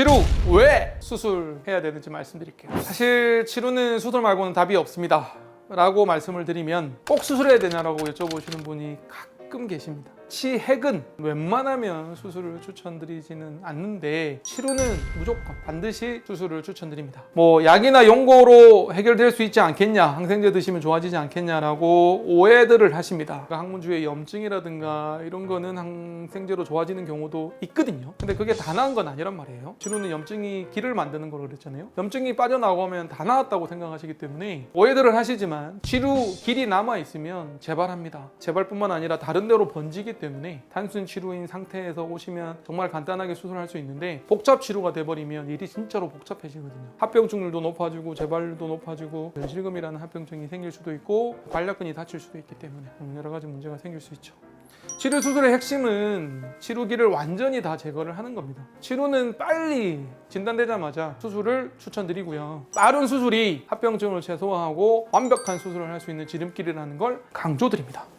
치루 왜 수술해야 되는지 말씀드릴게요. 사실 치루는 수술 말고는 답이 없습니다. 라고 말씀을 드리면 꼭 수술해야 되냐라고 여쭤보시는 분이 가끔 계십니다. 치핵은 웬만하면 수술을 추천드리지는 않는데 치료는 무조건 반드시 수술을 추천드립니다. 뭐 약이나 연고로 해결될 수 있지 않겠냐, 항생제 드시면 좋아지지 않겠냐라고 오해들을 하십니다. 그러니까 항문 주위에 염증이라든가 이런 거는 항생제로 좋아지는 경우도 있거든요. 근데 그게 다 나은 건 아니란 말이에요. 치료는 염증이 길을 만드는 거라고 그랬잖아요. 염증이 빠져나오면 다 나았다고 생각하시기 때문에 오해들을 하시지만 치료 길이 남아 있으면 재발합니다. 재발뿐만 아니라 다른 데로 번지기 때문에 단순 치료인 상태에서 오시면 정말 간단하게 수술할 수 있는데 복잡 치료가 돼버리면 일이 진짜로 복잡해지거든요. 합병증률도 높아지고 재발률도 높아지고 변실금이라는 합병증이 생길 수도 있고 관략근이 다칠 수도 있기 때문에 여러 가지 문제가 생길 수 있죠. 치료 수술의 핵심은 치료기를 완전히 다 제거를 하는 겁니다. 치료는 빨리 진단되자마자 수술을 추천드리고요. 빠른 수술이 합병증을 최소화하고 완벽한 수술을 할 수 있는 지름길이라는 걸 강조드립니다.